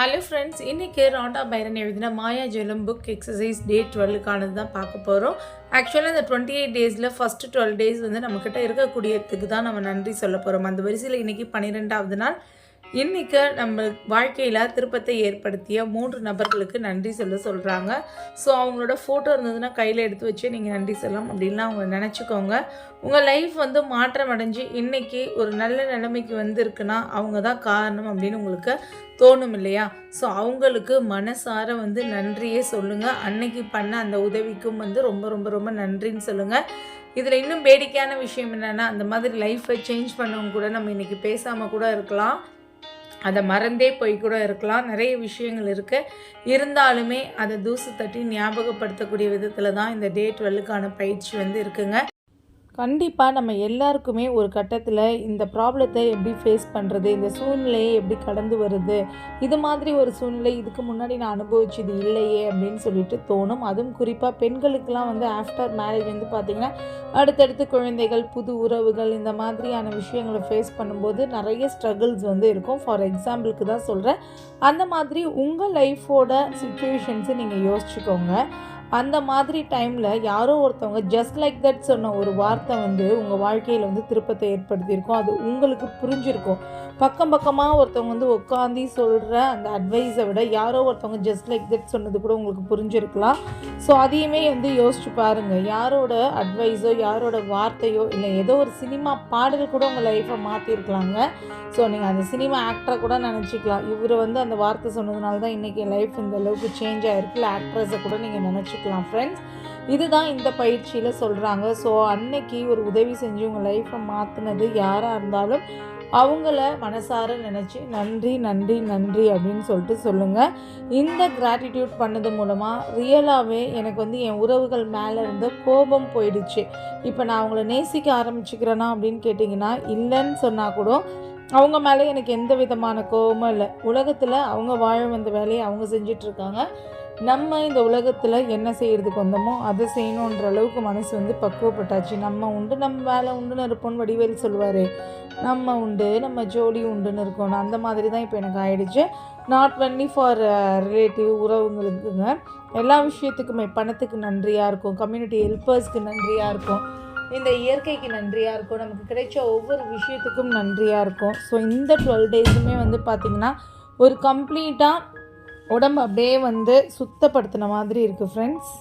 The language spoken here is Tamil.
ஹலோ ஃப்ரெண்ட்ஸ் இன்றைக்கி ராண்டா பைரன் எழுதின மாயா ஜெலம் புக் எக்ஸசைஸ் டே டுவெல்லுக்கானது தான் பார்க்க போகிறோம் ஆக்சுவலாக இந்த டுவெண்ட்டி எயிட் டேஸில் ஃபஸ்ட்டு டுவெல் டேஸ் வந்து நம்மக்கிட்ட இருக்கக்கூடியதுக்கு தான் நம்ம நன்றி சொல்ல போகிறோம் அந்த வரிசையில் இன்றைக்கி பன்னிரெண்டாவது நாள். இன்றைக்கி நம்ம வாழ்க்கையில் திருப்பத்தை ஏற்படுத்திய மூன்று நபர்களுக்கு நன்றி சொல்ல சொல்கிறாங்க ஸோ அவங்களோட ஃபோட்டோ இருந்ததுன்னா கையில் எடுத்து வச்சு நீங்கள் நன்றி சொல்லலாம் அப்படின்லாம் அவங்க நினச்சிக்கோங்க. உங்கள் லைஃப் வந்து மாற்றம் அடைஞ்சு இன்றைக்கி ஒரு நல்ல நிலைமைக்கு வந்திருக்குன்னா அவங்க தான் காரணம் அப்படின்னு உங்களுக்கு தோணும் இல்லையா? ஸோ அவங்களுக்கு மனசார வந்து நன்றியே சொல்லுங்கள் அன்னைக்கு பண்ண அந்த உதவிக்கும் வந்து ரொம்ப ரொம்ப ரொம்ப நன்றின்னு சொல்லுங்கள் இதில் இன்னும் வேடிக்கையான விஷயம் என்னென்னா அந்த மாதிரி லைஃப்பை சேஞ்ச் பண்ணவங்க கூட நம்ம இன்றைக்கி பேசாமல் கூட இருக்கலாம். அதை மறந்தே போய் கூட இருக்கலாம். நிறைய விஷயங்கள் இருக்குது இருந்தாலுமே அதை தூசு தட்டி ஞாபகப்படுத்தக்கூடிய விதத்தில் தான் இந்த டே டுவெல்லுக்கான பயிற்சி வந்து இருக்குங்க. கண்டிப்பாக நம்ம எல்லாருக்குமே ஒரு கட்டத்தில் இந்த ப்ராப்ளத்தை எப்படி ஃபேஸ் பண்ணுறது இந்த சூழ்நிலையை எப்படி கடந்து வருது இது மாதிரி ஒரு சூழ்நிலை இதுக்கு முன்னாடி நான் அனுபவிச்சது இல்லையே அப்படின்னு சொல்லிட்டு தோணும். அதுவும் குறிப்பாக பெண்களுக்கெலாம் வந்து ஆஃப்டர் மேரேஜ் வந்து பார்த்திங்கன்னா அடுத்தடுத்து குழந்தைகள் புது உறவுகள் இந்த மாதிரியான விஷயங்களை ஃபேஸ் பண்ணும்போது நிறைய ஸ்ட்ரகிள்ஸ் வந்து இருக்கும். ஃபார் எக்ஸாம்பிளுக்கு தான் சொல்கிறேன் அந்த மாதிரி உங்கள் லைஃபோட சுச்சுவேஷன்ஸை நீங்கள் யோசிச்சுக்கோங்க. அந்த மாதிரி டைமில் யாரோ ஒருத்தவங்க ஜஸ்ட் லைக் தட் சொன்ன ஒரு வார்த்தை வந்து உங்கள் வாழ்க்கையில் வந்து திருப்பத்தை ஏற்படுத்தியிருக்கும். அது உங்களுக்கு புரிஞ்சிருக்கும். பக்கம் பக்கமாக ஒருத்தவங்க வந்து உட்காந்து சொல்கிற அந்த அட்வைஸை விட யாரோ ஒருத்தவங்க ஜஸ்ட் லைக் தட் சொன்னது கூட உங்களுக்கு புரிஞ்சிருக்கலாம். ஸோ அதையுமே வந்து யோசிச்சு பாருங்கள் யாரோட அட்வைஸோ யாரோட வார்த்தையோ இல்லை ஏதோ ஒரு சினிமா பாடல் கூட உங்கள் லைஃப்பை மாற்றிருக்கலாங்க ஸோ நீங்கள் அந்த சினிமா ஆக்டரை கூட நினச்சிக்கலாம். இவர் வந்து அந்த வார்த்தை சொன்னதுனால தான் இன்றைக்கி லைஃப் இந்த அளவுக்கு சேஞ்ச் ஆகிருக்கு இல்லை ஆக்ட்ரஸை கூட நீங்கள் வச்சுக்கலாம் ஃப்ரெண்ட்ஸ் இதுதான் இந்த பயிற்சியில் சொல்கிறாங்க ஸோ அன்னைக்கு ஒரு உதவி செஞ்சு உங்கள் லைஃப்பை மாற்றினது யாராக இருந்தாலும் அவங்கள மனசார நினச்சி நன்றி நன்றி நன்றி அப்படின்னு சொல்லிட்டு சொல்லுங்கள் இந்த கிராட்டிடியூட் பண்ணது மூலமாக ரியலாகவே எனக்கு வந்து என் உறவுகள் மேலே இருந்த கோபம் போயிடுச்சு. இப்போ நான் அவங்கள நேசிக்க ஆரம்பிச்சுக்கிறேனா அப்படின்னு கேட்டிங்கன்னா இல்லைன்னு சொன்னால் கூட அவங்க மேலே எனக்கு எந்த விதமான கோபமும் இல்லை. உலகத்தில் அவங்க வாழ வந்த வேலையை அவங்க செஞ்சிட்ருக்காங்க நம்ம இந்த உலகத்தில் என்ன செய்கிறதுக்கு வந்தோமோ அதை செய்யணுன்ற அளவுக்கு மனசு வந்து பக்குவப்பட்டாச்சு. நம்ம உண்டு நம்ம வேலை உண்டுன்னு இருப்போம்னு வடிவேல் சொல்லுவார். நம்ம உண்டு நம்ம ஜோடி உண்டுன்னு இருக்கணும் அந்த மாதிரி தான் இப்போ எனக்கு ஆயிடுச்சு. நாட் ஒன்லி ஃபார் ரிலேட்டிவ் உறவுங்களுக்குங்க எல்லா விஷயத்துக்குமே பணத்துக்கு நன்றியாக இருக்கும். கம்யூனிட்டி ஹெல்ப்பர்ஸ்க்கு நன்றியாக இருக்கும். இந்த இயற்கைக்கு நன்றியாக இருக்கும். நமக்கு கிடைச்ச ஒவ்வொரு விஷயத்துக்கும் நன்றியாக இருக்கும். ஸோ இந்த டுவெல் டேஸுமே வந்து பார்த்திங்கன்னா ஒரு கம்ப்ளீட்டாக உடம்பு அப்படியே வந்து சுத்தப்படுத்தின மாதிரி இருக்குது ஃப்ரெண்ட்ஸ்